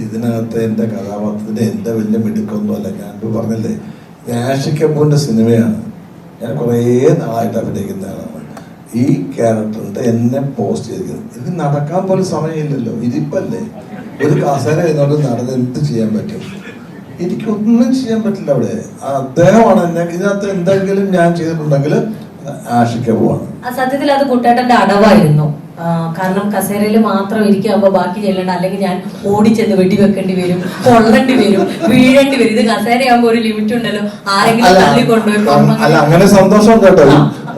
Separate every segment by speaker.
Speaker 1: ഇതിനകത്ത് എന്റെ കഥാപാത്രത്തിന്റെ എന്റെ വലിയ മിടുക്കൊന്നുമല്ല ഞാൻ പറഞ്ഞില്ലേ ഞാൻ സിനിമയാണ്. ഞാൻ കുറേ നാളായിട്ട് അഭിനയിക്കുന്ന ആളാണ്. ഈ ക്യാരക്ടറിന്റെ എന്നെ പോസ്റ്റ് ചെയ്തിരിക്കുന്നത്. ഇത് നടക്കാൻ പോലും സമയമില്ലല്ലോ. ഇരിപ്പല്ലേ? ഒരു കസേര ഇരുന്നോണ്ട് നടന്ന് എന്ത് ചെയ്യാൻ പറ്റും? എനിക്കൊന്നും ചെയ്യാൻ പറ്റില്ല അവിടെ. അദ്ദേഹമാണ് എന്നെ ഇതിനകത്ത് എന്തെങ്കിലും ഞാൻ ചെയ്തിട്ടുണ്ടെങ്കിൽ ആഷി പോവാണ്
Speaker 2: ആ സത്യത്തിൽ അത് കുട്ടേട്ടന്റെ അടവായിരുന്നു. കാരണം കസേരയിൽ മാത്രം ഇരിക്കുമ്പോൾ ബാക്കി ചെല്ലണ്ട. അല്ലെങ്കിൽ ഞാൻ ഓടിച്ചെന്ന് വെടിവെക്കേണ്ടി വരും കൊള്ളേണ്ടി വരും വീഴേണ്ടി വരും. ഇത് കസേരയാകുമ്പോ ഒരു ലിമിറ്റ് ഉണ്ടല്ലോ. ആരെങ്കിലും
Speaker 1: അല്ല,
Speaker 2: തള്ളി കൊണ്ടുപോയി
Speaker 1: അങ്ങനെ സന്തോഷം കേട്ടോ.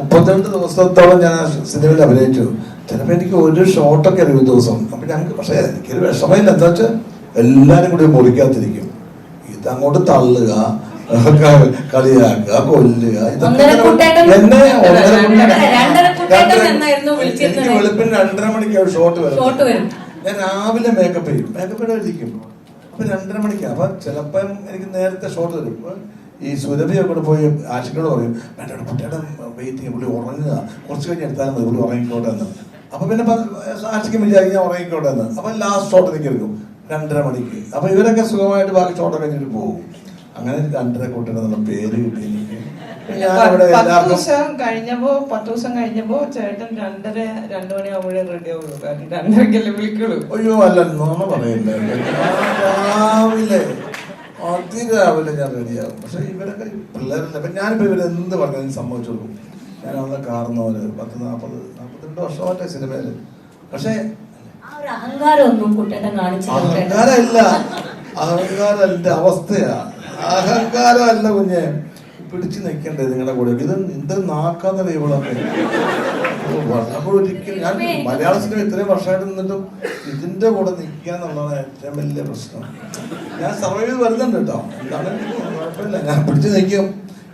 Speaker 1: മുപ്പത്തിരണ്ട് ദിവസത്തോളം ഞാൻ സിനിമയിൽ അഭിനയിച്ചു. ചിലപ്പോ എനിക്ക് ഒരു ഷോട്ടൊക്കെ ഒരു ദിവസം. അപ്പൊ ഞങ്ങൾക്ക് പക്ഷേ എനിക്കൊരു വിഷമമില്ല. എന്താ വെച്ചാൽ എല്ലാരും കൂടി പൊളിക്കാത്തിരിക്കും ഇതങ്ങോട്ട് തള്ളുക കളിയാക്കുക കൊല്ലുക ഇതൊക്കെ എന്നെ എനിക്ക് വെളുപ്പിന് രണ്ടര മണിക്ക് ഷോട്ട് വരും
Speaker 2: ഷോട്ട് വരും.
Speaker 1: ഞാൻ രാവിലെ മേക്കപ്പ് ചെയ്യും. മേക്കപ്പ് ഇടാതിരിക്കും അപ്പൊ രണ്ടര മണിക്ക്. അപ്പൊ ചിലപ്പം എനിക്ക് നേരത്തെ ഷോട്ട് തരും ഈ സുരഭി കൂടെ പോയി ആശിക്കോട് പറയും വേണ്ട കുട്ടിയുടെ വെയിറ്റ് ചെയ്യും. പുള്ളി ഉറങ്ങുക. കുറച്ച് കഴിഞ്ഞ് എടുത്താലും മതി. പുള്ളി ഉറങ്ങിക്കോട്ടെ എന്ന്. അപ്പൊ പിന്നെ ആശിക്കും വിചാരിക്കും ഞാൻ ഉറങ്ങിക്കോട്ടെ എന്ന്. അപ്പൊ ലാസ്റ്റ് ഷോട്ട് എനിക്ക് എടുക്കും രണ്ടര മണിക്ക്. അപ്പൊ ഇവരൊക്കെ സുഖമായിട്ട് ബാക്കി ഷോർട്ട് കഴിഞ്ഞിട്ട് പോകും. അങ്ങനെ രണ്ടര കൂട്ടണം എന്നുള്ള പേര് കിട്ടി അവിടെ
Speaker 3: പത്ത്
Speaker 1: എല്ലാവർക്കും
Speaker 3: ദിവസം കഴിഞ്ഞപ്പോ പത്ത് ദിവസം കഴിഞ്ഞപ്പോ ചേട്ടൻ രണ്ടര രണ്ടു മണിയാകുമ്പോഴേ റെഡി ആവുള്ളൂ. കാരണം രണ്ടരക്കല്ലേ വിളിക്കുള്ളൂ.
Speaker 1: അയ്യോ അല്ല നോണ പറയില്ല രാവിലെ അതിരാവിലെ ഞാൻ റെഡിയാകും പക്ഷെ ഇവരൊക്കെ പിള്ളേരല്ല. ഇപ്പൊ ഞാനിപ്പോ ഇവരെ എന്ത് പറഞ്ഞാലും സമ്മതിച്ചു ഞാൻ അവിടെ കാർന്നവര് പത്ത് നാപ്പത് നാപ്പത്തിരണ്ട് വർഷമായിട്ടെ സിനിമയിൽ. പക്ഷേ
Speaker 2: അഹങ്കാരം
Speaker 1: അഹങ്കാരമല്ല. അഹങ്കാരം എന്റെ അവസ്ഥയാ. അഹങ്കാരമല്ല കുഞ്ഞെ. പിടിച്ചു നിൽക്കണ്ടേ നിങ്ങളുടെ കൂടെ? ഇത് എന്ത് നാക്കാന്നറിയ ഇവളൊക്കെ അപ്പോൾ ഒരിക്കലും ഞാൻ മലയാള സിനിമ ഇത്രയും വർഷമായിട്ട് നിന്നിട്ടും ഇതിന്റെ കൂടെ നിൽക്കുക എന്നുള്ളതാണ് ഏറ്റവും വലിയ പ്രശ്നം. ഞാൻ സർവൈവ് ചെയ്ത് വരുന്നുണ്ട് കേട്ടോ. എന്താണ്? കുഴപ്പമില്ല. ഞാൻ പിടിച്ചു നിൽക്കും.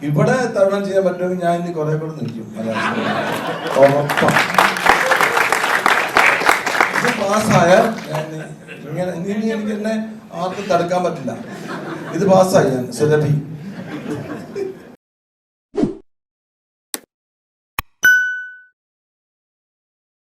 Speaker 1: ഇവിടെ തരണം ചെയ്യാൻ പറ്റുമെങ്കിൽ ഞാൻ ഇനി കുറെ കൂടെ നിൽക്കും മലയാള ഞാൻ ഇങ്ങനെ ഇനി എനിക്ക് എന്നെ ആർക്കും തടുക്കാൻ പറ്റില്ല. ഇത് പാസ്സായി ഞാൻ. സുരഭി